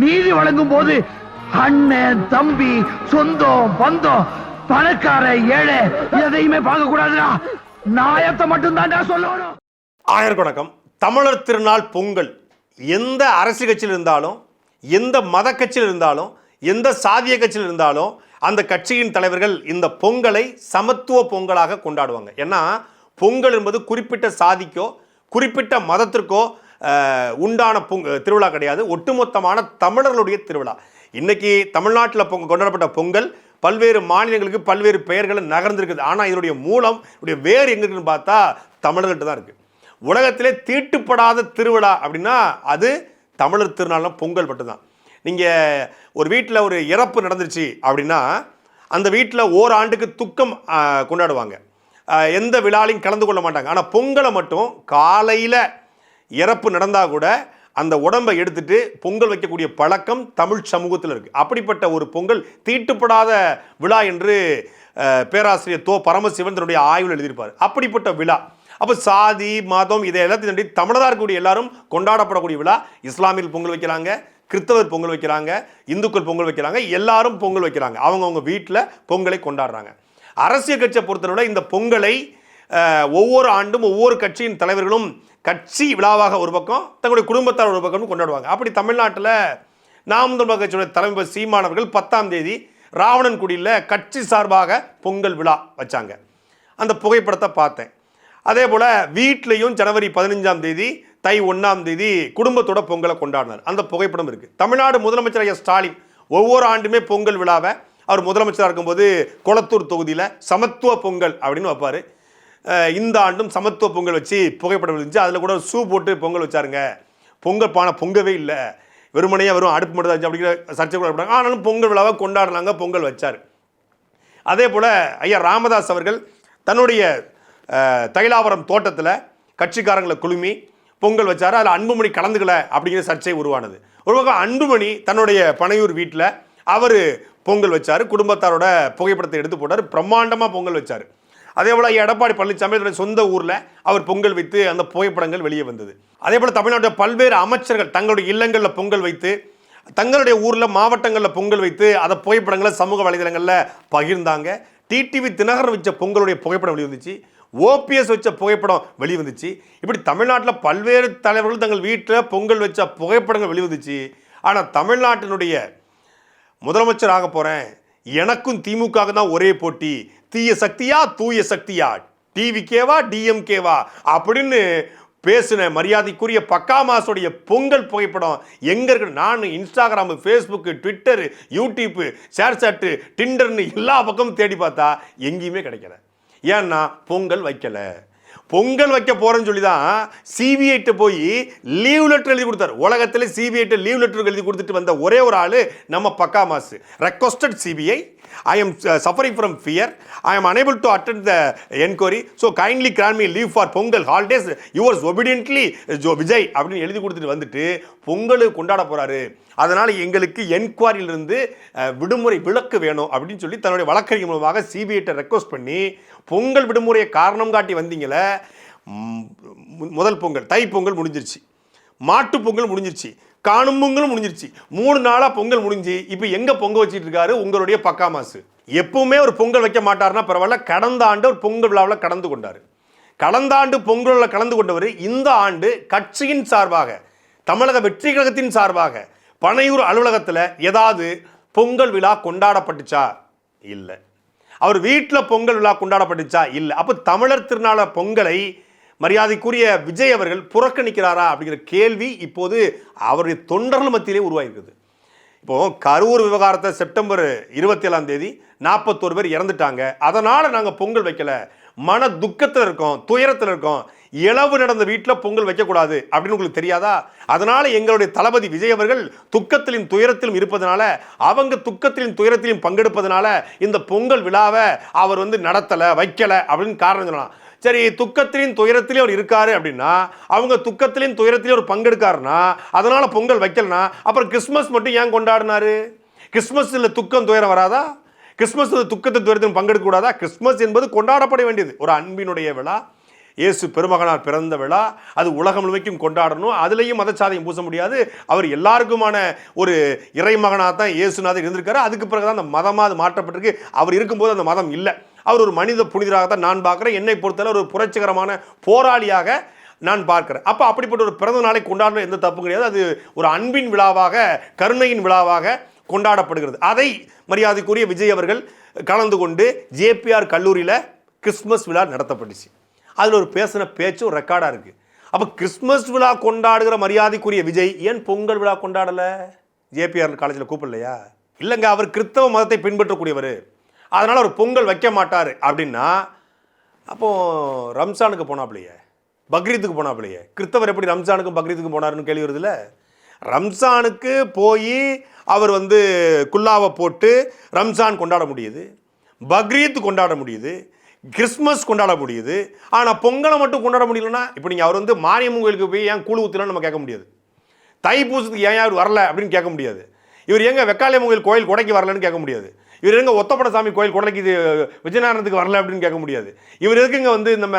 நீதி வழங்கும் போது அண்ணன் தம்பி சொந்தம் பந்தம் பணக்கார ஏழை எதையுமே பார்க்க கூடாதுடா நாயத்தை மட்டும் சொல்லணும். ஆயிரம் வணக்கம் தமிழர் திருநாள் பொங்கல். எந்த அரசு கட்சியில் இருந்தாலும் எந்த மத கட்சியில் இருந்தாலும் எந்த சாதிய கட்சியில் இருந்தாலும் அந்த கட்சியின் தலைவர்கள் இந்த பொங்கலை சமத்துவ பொங்கலாக கொண்டாடுவாங்க. ஏன்னா பொங்கல் என்பது குறிப்பிட்ட சாதிக்கோ குறிப்பிட்ட மதத்திற்கோ உண்டான பொங்க திருவிழா கிடையாது. ஒட்டுமொத்தமான தமிழர்களுடைய திருவிழா. இன்னைக்கு தமிழ்நாட்டில் பொங்க கொண்டாடப்பட்ட பொங்கல் பல்வேறு மாநிலங்களுக்கு பல்வேறு பெயர்களை நகர்ந்திருக்குது. ஆனால் இதனுடைய மூலம் இதனுடைய வேறு எங்கே இருக்குன்னு பார்த்தா தமிழர்கள்ட்ட தான் இருக்குது உலகத்திலே தீட்டுப்படாத திருவிழா அப்படின்னா அது தமிழர் திருநாள்னா பொங்கல் மட்டும் தான் நீங்கள் ஒரு வீட்டில் ஒரு இறப்பு நடந்துருச்சு அப்படின்னா அந்த வீட்டில் ஓராண்டுக்கு துக்கம் கொண்டாடுவாங்க. எந்த விழாலையும் கலந்து கொள்ள மாட்டாங்க. ஆனால் பொங்கலை மட்டும் காலையில் இறப்பு நடந்தால் கூட அந்த உடம்பை எடுத்துட்டு பொங்கல் வைக்கக்கூடிய பழக்கம் தமிழ் சமூகத்தில் இருக்குது அப்படிப்பட்ட ஒரு பொங்கல் தீட்டுப்படாத விழா என்று பேராசிரியர் தோ பரமசிவன் தன்னுடைய ஆய்வில் எழுதியிருப்பார். அப்படிப்பட்ட விழா. அப்போ சாதி மதம் இதை எல்லாத்தையும் தாண்டி தமிழராக இருக்கக்கூடிய எல்லாரும் கொண்டாடப்படக்கூடிய விழா. இஸ்லாமியில் பொங்கல் வைக்கிறாங்க கிறிஸ்தவர் பொங்கல் வைக்கிறாங்க இந்துக்கள் பொங்கல் வைக்கிறாங்க எல்லாரும் பொங்கல் வைக்கிறாங்க. அவங்கவுங்க வீட்டில் பொங்கலை கொண்டாடுறாங்க. அரசியல் கட்சியை பொறுத்தவரை இந்த பொங்கலை ஒவ்வொரு ஆண்டும் ஒவ்வொரு கட்சியின் தலைவர்களும் கட்சி விழாவாக ஒரு பக்கம் தங்களுடைய குடும்பத்தார் ஒரு பக்கம் கொண்டாடுவாங்க. அப்படி தமிழ்நாட்டில் நாம் தமிழர் கட்சியுடைய தலைவர் சீமானவர்கள் பத்தாம் தேதி ராவணன்குடியில் கட்சி சார்பாக பொங்கல் விழா வச்சாங்க. அந்த புகைப்படத்தை பார்த்தேன். அதே போல் வீட்லேயும் ஜனவரி பதினஞ்சாம் தேதி தை ஒன்றாம் தேதி குடும்பத்தோட பொங்கலை கொண்டாடினார். அந்த புகைப்படம் இருக்குது தமிழ்நாடு முதலமைச்சர் ஐயா ஸ்டாலின் ஒவ்வொரு ஆண்டுமே பொங்கல் விழாவை அவர் முதலமைச்சராக இருக்கும்போது கொளத்தூர் தொகுதியில் சமத்துவ பொங்கல் அப்படின்னு வைப்பார். இந்த ஆண்டும் சமத்துவ பொங்கல் வச்சு புகைப்படம் இருந்துச்சு அதில் கூட ஷூ போட்டு பொங்கல் வச்சாருங்க. பொங்கல் பானை பொங்கவே இல்லை. வெறுமனையாக வெறும் அடுப்பு மட்டும் தான் இருந்துச்சு அப்படிங்கிற சர்ச்சை கூட இருப்பாங்க. ஆனாலும் பொங்கல் விழாவை கொண்டாடினாங்க பொங்கல் வச்சார். அதே போல் ஐயா ராமதாஸ் அவர்கள் தன்னுடைய தைலாவரம் தோட்டத்தில் கட்சிக்காரங்களை குழுமி பொங்கல் வச்சார். அதில் அன்புமணி கலந்துக்கல அப்படிங்கிற சர்ச்சை உருவானது. ஒரு பக்கம் அன்புமணி தன்னுடைய பனையூர் வீட்டில் அவர் பொங்கல் வச்சார். குடும்பத்தாரோட புகைப்படத்தை எடுத்து போட்டார். பிரம்மாண்டமாக பொங்கல் வச்சார். அதே போல் எடப்பாடி பழனிசாமி சொந்த ஊரில் அவர் பொங்கல் வைத்து அந்த புகைப்படங்கள் வெளியே வந்தது. அதே போல் தமிழ்நாட்டில் பல்வேறு அமைச்சர்கள் தங்களுடைய இல்லங்களில் பொங்கல் வைத்து தங்களுடைய ஊரில் மாவட்டங்களில் பொங்கல் வைத்து அதை புகைப்படங்களை சமூக வலைதளங்களில் பகிர்ந்தாங்க. டிடிவி தினகரன் வச்ச பொங்கலுடைய புகைப்படம் வெளிவந்துச்சு. ஓபிஎஸ் வச்ச புகைப்படம் வெளிவந்துச்சு. இப்படி தமிழ்நாட்டில் பல்வேறு தலைவர்கள் தங்கள் வீட்டில் பொங்கல் வச்ச புகைப்படங்கள் வெளிவந்துச்சு. ஆனால் தமிழ்நாட்டினுடைய முதலமைச்சர் ஆக போகிறேன் எனக்கும் திமுக தான் ஒரே போட்டி. தீய சக்தியா தூய சக்தியா? டிவிகேவா டிஎம்கேவா? அப்படின்னு பேசின மரியாதைக்குரிய பக்கா மாசுடைய பொங்கல் புகைப்படம் எங்க இருக்கு? நான் Instagram Facebook Twitter YouTube ShareChat டிண்டர்னு எல்லா பக்கமும் தேடி பார்த்தா எங்கேயுமே கிடைக்கல. ஏன்னா பொங்கல் வைக்கல. பொங்கல் வைக்க போறேன்னு சொல்லி தான் சிபிஐட்ட போய் லீவ் லெட்டர் எழுதி கொடுத்தாரு. உலகத்தில் சிபிஐட்ட லீவ் லெட்டர் எழுதி கொடுத்துட்டு வந்த ஒரே ஒரு ஆளு நம்ம பக்கா mass requested CBI I am suffering from fear I am unable to attend the enquiry so kindly grant me leave for Pongal holidays yours obediently Joe Vijay அப்படின்னு எழுதி கொடுத்துட்டு வந்துட்டு பொங்கல் கொண்டாட போகிறாரு அதனால் எங்களுக்கு என்கொயரியிலிருந்து விடுமுறை விலக்கு வேணும் அப்படின்னு சொல்லி தன்னுடைய வழக்கறிஞர் மூலமாக சிபிஐட்ட ரெக்வஸ்ட் பண்ணி பொங்கல் விடுமுறையை காரணம் காட்டி வந்தீங்கள முதல் பொங்கல் தை பொங்கல் முடிஞ்சிருச்சு. மாட்டு பொங்கல் முடிஞ்சிருச்சு. காணும் பொங்கலும் முடிஞ்சிருச்சு. மூணு நாளாக பொங்கல் முடிஞ்சு இப்போ எங்கே பொங்க வச்சுட்டு இருக்காரு? உங்களுடைய பக்கா மாசு. எப்பவுமே ஒரு பொங்கல் வைக்க மாட்டார்னா பரவாயில்ல கடந்த ஆண்டு ஒரு பொங்கல் விழாவில் கடந்து கொண்டாரு. கடந்த ஆண்டு பொங்கலில் கலந்து கொண்டவர் இந்த ஆண்டு கட்சியின் சார்பாக தமிழக வெற்றி கழகத்தின் சார்பாக பனையூர் அலுவலகத்தில் ஏதாவது பொங்கல் விழா கொண்டாடப்பட்டுச்சா? இல்லை. அவர் வீட்டில் பொங்கல் விழா கொண்டாடப்பட்டுச்சா? இல்லை. அப்போ தமிழர் திருநாள பொங்கலை மரியாதைக்குரிய விஜய் அவர்கள் புறக்கணிக்கிறாரா அப்படிங்கிற கேள்வி இப்போது அவருடைய தொண்டர்கள் மத்தியிலே உருவாகிருக்குது இப்போ கரூர் விவகாரத்தை செப்டம்பர் இருபத்தி ஏழாம் தேதி நாற்பத்தோரு பேர் இறந்துட்டாங்க. அதனால் நாங்கள் பொங்கல் வைக்கல. மன துக்கத்தில் இருக்கோம் துயரத்தில் இருக்கோம். இளவு நடந்த வீட்டில் பொங்கல் வைக்கக்கூடாது அப்படின்னு உங்களுக்கு தெரியாதா? அதனால் எங்களுடைய தளபதி விஜய் அவர்கள் துக்கத்திலும் துயரத்திலும் இருப்பதனால அவங்க துக்கத்திலும் துயரத்திலும் பங்கெடுப்பதனால இந்த பொங்கல் விழாவை அவர் வந்து நடத்தலை வைக்கலை அப்படின்னு காரணம் சொல்லலாம். சரி துக்கத்திலையும் துயரத்திலையும் அவர் இருக்காரு அப்படின்னா அவங்க துக்கத்திலையும் துயரத்திலையும் அவர் பங்கெடுக்காருன்னா அதனால பொங்கல் வைக்கலனா அப்புறம் கிறிஸ்மஸ் மட்டும் ஏன் கொண்டாடினாரு? கிறிஸ்மஸ்ல துக்கம் துயரம் வராதா? கிறிஸ்மஸ் துக்கத்தை துயரத்திலும் பங்கெடுக்க கூடாதா கிறிஸ்மஸ் என்பது கொண்டாடப்பட வேண்டியது. ஒரு அன்பினுடைய விழா இயேசு பெருமகனார் பிறந்த விழா அது உலகம் முழுமைக்கும் கொண்டாடணும். அதுலேயும் மதச்சாதையும் பூச முடியாது. அவர் எல்லாருக்குமான ஒரு இறைமகனாக தான் இயேசுநாதர் இருந்திருக்காரு. அதுக்கு பிறகு தான் அந்த மதமாக அது மாற்றப்பட்டிருக்கு. அவர் இருக்கும்போது அந்த மதம் இல்லை. அவர் ஒரு மனித புனிதராக தான் நான் பார்க்குறேன். என்னை பொறுத்தவரை ஒரு புரட்சிகரமான போராளியாக நான் பார்க்குறேன். அப்போ அப்படிப்பட்ட ஒரு பிறந்த நாளை கொண்டாடுற எந்த தப்பு கிடையாது. அது ஒரு அன்பின் விழாவாக கருணையின் விழாவாக கொண்டாடப்படுகிறது. அதை மரியாதைக்குரிய விஜய் அவர்கள் கலந்து கொண்டு ஜேபிஆர் கல்லூரியில் கிறிஸ்மஸ் விழா நடத்தப்பட்டுச்சு. அதில் ஒரு பேசின பேச்சும் ரெக்கார்டாக இருக்குது அப்போ கிறிஸ்மஸ் விழா கொண்டாடுகிற மரியாதைக்குரிய விஜய் ஏன் பொங்கல் விழா கொண்டாடலை? ஜேபிஆர் காலேஜில் கூப்பிடலையா? இல்லைங்க அவர் கிறிஸ்தவ மதத்தை பின்பற்றக்கூடியவர். அதனால் அவர் பொங்கல் வைக்க மாட்டார் அப்படின்னா அப்போது ரம்ஜானுக்கு போனாப்லையே? பக்ரீத்துக்கு போனாப்லையே? கிறிஸ்தவர் எப்படி ரம்சானுக்கும் பக்ரீத்துக்கும் போனாருன்னு கேள்வி வருதுல்ல? ரம்சானுக்கு போய் அவர் வந்து குல்லாவை போட்டு ரம்ஜான் கொண்டாட முடியுது. பக்ரீத் கொண்டாட முடியுது. கிறிஸ்மஸ் கொண்டாட முடியுது. ஆனால் பொங்கலை மட்டும் கொண்டாட முடியலன்னா இப்போ நீங்கள் அவர் வந்து மாரியம்மன் கோயிலுக்கு போய் ஏன் கூழ் ஊற்றலாம்னு நம்ம கேட்க முடியாது. தைப்பூசத்துக்கு ஏன் யார் வரல அப்படின்னு கேட்க முடியாது. இவர் எங்கே வெக்காளியம்மன் கோயில் கொடைக்கு வரலன்னு கேட்க முடியாது. இவர் எங்க ஒத்தப்படசாமி கோயில் கொடைக்கு இது விஜயநாராயணத்துக்கு வரல அப்படின்னு கேட்க முடியாது. இவர் எதுக்குங்க வந்து நம்ம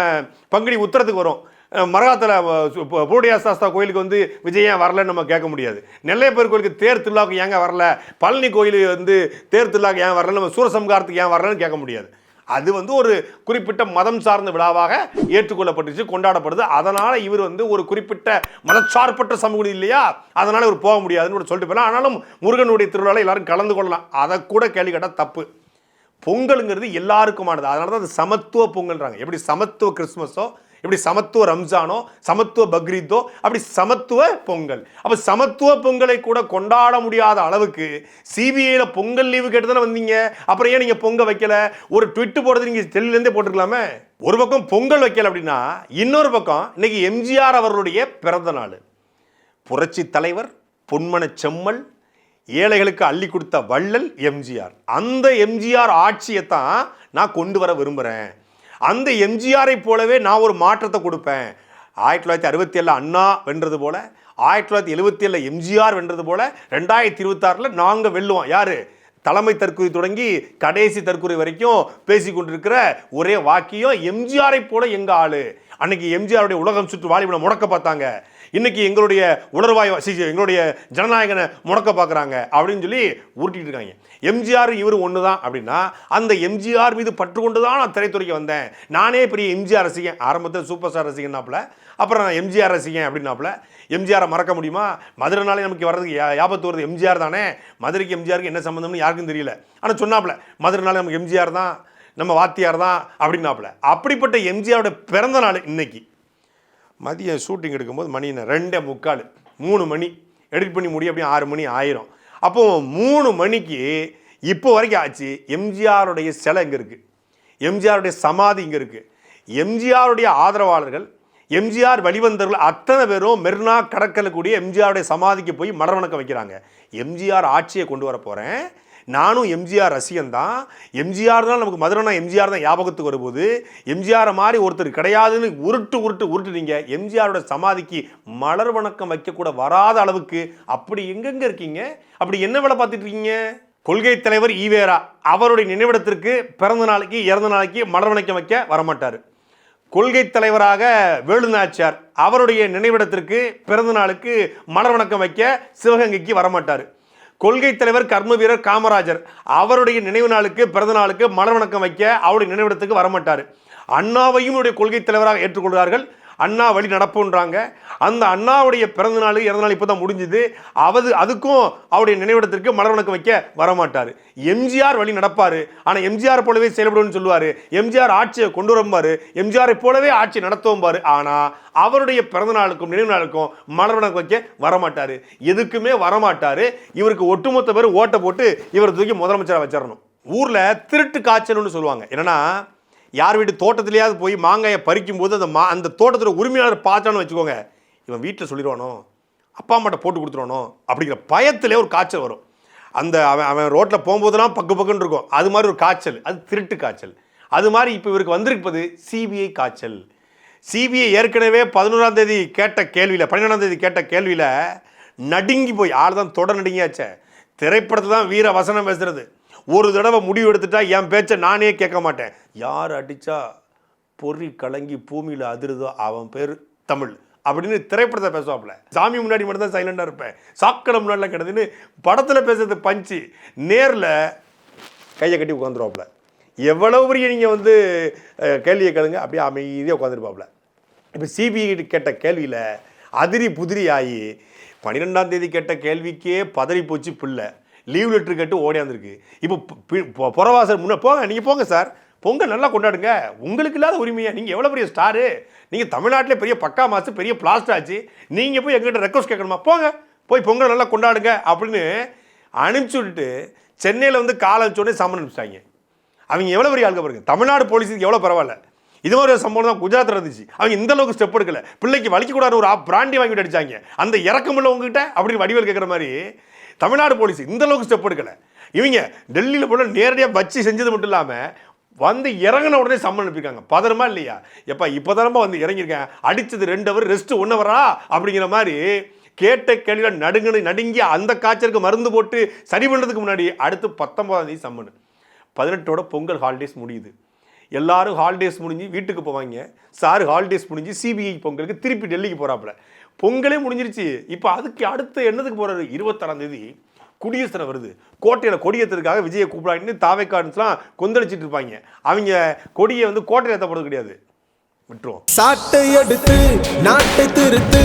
பங்குனி உத்தரத்துக்கு வரும்? மரகாத்தில் பூடியா சாஸ்தா கோயிலுக்கு வந்து விஜய் ஏன் வரலன்னு நம்ம கேட்க முடியாது. நெல்லையப்பர் கோயிலுக்கு தேர் திருவிழாவுக்கு ஏங்க வரல? பழனி கோயில் வந்து தேர் திருவிழாவுக்கு ஏன் வரல? நம்ம சூரசம்காரத்துக்கு ஏன் வரலன்னு கேட்க முடியாது. அது வந்து ஒரு குறிப்பிட்ட மதம் சார்ந்த விழாவாக ஏற்றுக்கொள்ளப்பட்டுச்சு கொண்டாடப்படுது. அதனால் இவர் வந்து ஒரு குறிப்பிட்ட மதச்சார்பற்ற சமூகம் இல்லையா? அதனால் இவர் போக முடியாதுன்னு கூட சொல்லிட்டு போகலாம் ஆனாலும் முருகனுடைய திருவிழாவில் எல்லாரும் கலந்து கொள்ளலாம். அதை கூட கேள்வி கேட்டால் தப்பு. பொங்கலுங்கிறது எல்லாருக்குமானது. அதனால தான் அது சமத்துவ பொங்கல்ன்றாங்க எப்படி சமத்துவ கிறிஸ்மஸோ இப்படி சமத்துவ ரம்ஜானோ சமத்துவ பக்ரீத்தோ அப்படி சமத்துவ பொங்கல். அப்போ சமத்துவ பொங்கலை கூட கொண்டாட முடியாத அளவுக்கு சிபிஐயில் பொங்கல் லீவு கேட்டு தானே வந்தீங்க? அப்புறம் ஏன் நீங்கள் பொங்கல் வைக்கல? ஒரு ட்விட்டு போடுறது நீங்கள் டெல்லியிலேருந்தே போட்டுருக்கலாமே? ஒரு பக்கம் பொங்கல் வைக்கல அப்படின்னா இன்னொரு பக்கம் இன்னைக்கு எம்ஜிஆர் அவர்களுடைய பிறந்த நாள். புரட்சி தலைவர் பொன்மன செம்மல் ஏழைகளுக்கு அள்ளி கொடுத்த வள்ளல் எம்ஜிஆர். அந்த எம்ஜிஆர் ஆட்சியை தான் நான் கொண்டு வர விரும்புகிறேன் அந்த எம்ஜிஆரை போலவே நான் ஒரு மாற்றத்தை கொடுப்பேன். ஆயிரத்தி தொள்ளாயிரத்தி அறுபத்தி ஏழில் அண்ணா வென்றது போல் ஆயிரத்தி தொள்ளாயிரத்தி எழுபத்தி ஏழில் எம்ஜிஆர் வென்றது போல் ரெண்டாயிரத்தி இருபத்தாறில் நாங்கள் வெல்லுவோம். யார்? தலைமை தற்கொலை தொடங்கி கடைசி தற்கொலை வரைக்கும் பேசி கொண்டிருக்கிற ஒரே வாக்கியம் எம்ஜிஆரை போல எங்கள் ஆளு. அன்னைக்கு எம்ஜிஆருடைய உலகம் சுற்று வாலிபனை முடக்க பார்த்தாங்க. இன்னைக்கு எங்களுடைய உணர்வாய் எங்களுடைய ஜனநாயகனை முடக்க பார்க்குறாங்க அப்படின்னு சொல்லி உருட்டிட்டு இருக்காங்க. எம்ஜிஆர் இவர் ஒன்று தான் அப்படின்னா அந்த எம்ஜிஆர் மீது பற்று கொண்டு தான் நான் திரைத்துறைக்கு வந்தேன். நானே பெரிய எம்ஜிஆர் ரசிகன் ஆரம்பத்தில் சூப்பர் ஸ்டார் ரசிகன்னாப்புல அப்புறம் நான் எம்ஜிஆர் ரசிகன் அப்படின்னாப்புல எம்ஜிஆரை மறக்க முடியுமா? மதுரைனாலே நமக்கு வர்றதுக்கு யா- யாபத்து வருது எம்ஜிஆர் தானே? மதுரைக்கு எம்ஜிஆருக்கு என்ன சம்மந்தம்னு யாருக்கும் தெரியல. ஆனால் சொன்னாப்புல மதுரைனாலே நமக்கு எம்ஜிஆர் தான் நம்ம வாத்தியார் தான் அப்படின்னாப்புல. அப்படிப்பட்ட எம்ஜிஆரோட பிறந்த நாள் இன்னைக்கு. மதியம் ஷூட்டிங் எடுக்கும்போது மணி என்ன? ரெண்டே முக்கால். மூணு மணி. எடிட் பண்ணி முடிய அப்படியே ஆறு மணி ஆயிரும். அப்போ மூணு மணிக்கு இப்போ வரைக்கும் ஆச்சு. எம்ஜிஆருடைய சிலை இங்கே இருக்குது எம்ஜிஆருடைய சமாதி இங்கே இருக்குது எம்ஜிஆருடைய ஆதரவாளர்கள் எம்ஜிஆர் வழிவந்தவர்கள் அத்தனை பேரும் மெர்னா கடற்கரை கூடிய எம்ஜிஆருடைய சமாதிக்கு போய் மலர் வைக்கிறாங்க. எம்ஜிஆர் ஆட்சியை கொண்டு வர போகிறேன் நானும் எம்ஜிஆர் ரசிகன் தான். எம்ஜிஆர் தான் நமக்கு மதுரைனா எம்ஜிஆர் தான் ஞாபகத்துக்கு வரும்போது எம்ஜிஆரை மாதிரி ஒருத்தர் கிடையாதுன்னு உருட்டு உருட்டு உருட்டுறீங்க எம்ஜிஆரோட சமாதிக்கு மலர் வணக்கம் வைக்கக்கூட வராத அளவுக்கு அப்படி எங்கெங்கே இருக்கீங்க? அப்படி என்ன வேலை பார்த்துட்டு இருக்கீங்க? கொள்கை தலைவர் ஈவேரா அவருடைய நினைவிடத்திற்கு பிறந்த நாளைக்கு இறந்த நாளைக்கு மலர் வணக்கம் வைக்க வரமாட்டார். கொள்கை தலைவராக வேலுநாச்சியார் அவருடைய நினைவிடத்திற்கு பிறந்த நாளுக்கு மலர் வணக்கம் வைக்க சிவகங்கைக்கு வரமாட்டார். கொள்கை தலைவர் கர்ம வீரர் காமராஜர் அவருடைய நினைவு நாளுக்கு பிறந்த நாளுக்கு மலர் வணக்கம் வைக்க அவருடைய நினைவிடத்துக்கு வரமாட்டார். அண்ணாவையும் இவருடைய கொள்கை தலைவராக ஏற்றுக்கொள்கிறார்கள். அண்ணா வழி நடப்புன்றாங்க. அந்த அண்ணாவுடைய பிறந்த நாள் இறந்த நாள் இப்போ தான் முடிஞ்சுது. அவது அதுக்கும் அவருடைய நினைவிடத்திற்கு மலர் வணக்கம் வைக்க வரமாட்டார். எம்ஜிஆர் வழி நடப்பார். ஆனால் எம்ஜிஆர் போலவே செயல்படுன்னு சொல்லுவார். எம்ஜிஆர் ஆட்சியை கொண்டு வரும்பார். எம்ஜிஆரை போலவே ஆட்சி நடத்துவோம்பார் ஆனால் அவருடைய பிறந்த நாளுக்கும் நினைவு நாளுக்கும் மலர் வணக்கம் வைக்க வரமாட்டார். எதுக்குமே வரமாட்டார். இவருக்கு ஒட்டுமொத்த பேர் ஓட்டை போட்டு இவர் தூக்கி முதலமைச்சராக வச்சிடணும் ஊரில் திருட்டு காய்ச்சல்னு சொல்லுவாங்க. என்னன்னா யார் வீட்டு தோட்டத்திலேயாவது போய் மாங்காயை பறிக்கும் போது அந்த மா அந்த தோட்டத்தில் உரிமையாளர் பார்த்தான்னு வச்சுக்கோங்க. இவன் வீட்டில் சொல்லிடுவானோ? அப்பா அம்மாட்ட போட்டு கொடுத்துருவானோ? அப்படிங்கிற பயத்திலே ஒரு காய்ச்சல் வரும். அந்த அவன் அவன் ரோட்டில் போகும்போதெல்லாம் பக்கு பக்குன்னு இருக்கும். அது மாதிரி ஒரு காய்ச்சல். அது திருட்டு காய்ச்சல். அது மாதிரி இப்போ இவருக்கு வந்திருப்பது சிபிஐ காய்ச்சல். சிபிஐ ஏற்கனவே பதினோராம் தேதி கேட்ட கேள்வியில் பன்னிரெண்டாம் தேதி கேட்ட கேள்வியில் நடுங்கி போய் ஆள் தான் தொடர் நடுங்கியாச்சே. திரைப்படத்தில் தான் வீர வசனம் பேசுறது. ஒரு தடவை முடிவு எடுத்துட்டா என் பேச்சை நானே கேட்க மாட்டேன். யார் அடித்தா பொறி கலங்கி பூமியில் அதிருதோ அவன் பேர் தமிழ் அப்படின்னு திரைப்படத்தை பேசுவாப்புல. சாமி முன்னாடி மட்டும் தான் சைலண்டாக இருப்பேன். சாக்கடை முன்னாடிலாம் கிடந்துன்னு படத்தில் பேசுறது பஞ்சு. நேரில் கையை கட்டி உட்காந்துருவாப்புல எவ்வளவு பெரிய நீங்கள் வந்து கேள்வியை கேளுங்க. அப்படியே அமைதியாக உட்காந்துருப்பாப்புல இப்போ சிபிஐ கேட்ட கேள்வியில் அதிரி புதிரி ஆகி பன்னிரெண்டாம் தேதி கேட்ட கேள்விக்கே பதறி போச்சு பிள்ளை. லீவ் லெட்டர் கேட்டு ஓடியாந்துருக்கு இப்போ பு- பி- புறவாசல் போங்க நீங்கள் போங்க சார். பொங்கல் நல்லா கொண்டாடுங்க. உங்களுக்கு இல்லாத உரிமையாக நீங்கள் எவ்வளோ பெரிய ஸ்டாரு நீங்கள் தமிழ்நாட்டிலே பெரிய பக்கா மாசு பெரிய பிளாஸ்ட் ஆச்சு. நீங்கள் போய் எங்கிட்ட ரெக்வஸ்ட் கேட்கணுமா? போங்க. போய் பொங்கல் நல்லா கொண்டாடுங்க அப்படின்னு அனுப்பிச்சி விட்டுட்டு சென்னையில் வந்து காலை வச்சோடனே சம்மன் அனுப்பிச்சிட்டாங்க. அவங்க எவ்வளோ பெரிய ஆளுங்க பாருங்க. தமிழ்நாடு போலீஸுக்கு எவ்வளோ பரவாயில்ல. இது மாதிரி ஒரு சம்பவம் தான் குஜராத்தில் இருந்துச்சு அவங்க இந்த அளவுக்கு ஸ்டெப் எடுக்கல. பிள்ளைக்கு வலிக்கக்கூடாது ஒரு பிராண்டி வாங்கிட்டு அடிச்சாங்க. அந்த இறக்கம் இல்லை உங்ககிட்ட? அப்படின்னு வடிவேல் கேட்குற மாதிரி தமிழ்நாடு போலீஸ் இந்த அளவுக்கு ஸ்டெப் எடுக்கல. இவங்க டெல்லியில் போல நேரடியாக வச்சு செஞ்சது மட்டும் இல்லாமல் வந்து இறங்கின உடனே சம்மன் அனுப்பியிருக்காங்க. பதறமா இல்லையா? எப்பா இப்போ வந்து இறங்கியிருக்கேன். அடித்தது ரெண்டு அவர் ரெஸ்ட்டு ஒன்று வரா அப்படிங்கிற மாதிரி கேட்ட கேள்வியில் நடுங்கி நடுங்கி அந்த காய்ச்சலுக்கு மருந்து போட்டு சரி பண்ணுறதுக்கு முன்னாடி அடுத்து பத்தொன்பதாம் தேதி சம்மன். பதினெட்டோட பொங்கல் ஹாலிடேஸ் முடியுது. எல்லாரும் ஹாலிடேஸ் முடிஞ்சு வீட்டுக்கு போவாங்க. சார் ஹாலிடேஸ் முடிஞ்சு சிபிஐ பொங்கலுக்கு திருப்பி டெல்லிக்கு போகிறாப்புல பொங்கலே முடிஞ்சிருச்சு. இப்போ அதுக்கு அடுத்து என்னதுக்கு போகிறாரு இருபத்தாறாம் தேதி குடியரசு தினம் வருது. கோட்டையில் கொடியேற்றதுக்காக விஜயை கூப்பிடாங்கன்னு தாவைக்காடுலாம் கொந்தளிச்சிட்டு இருப்பாங்க. அவங்க கொடியை வந்து கோட்டையில் ஏற்ற போகிறது கிடையாது. விட்டுருவோம். சாட்டை எடுத்து நாட்டை திருத்து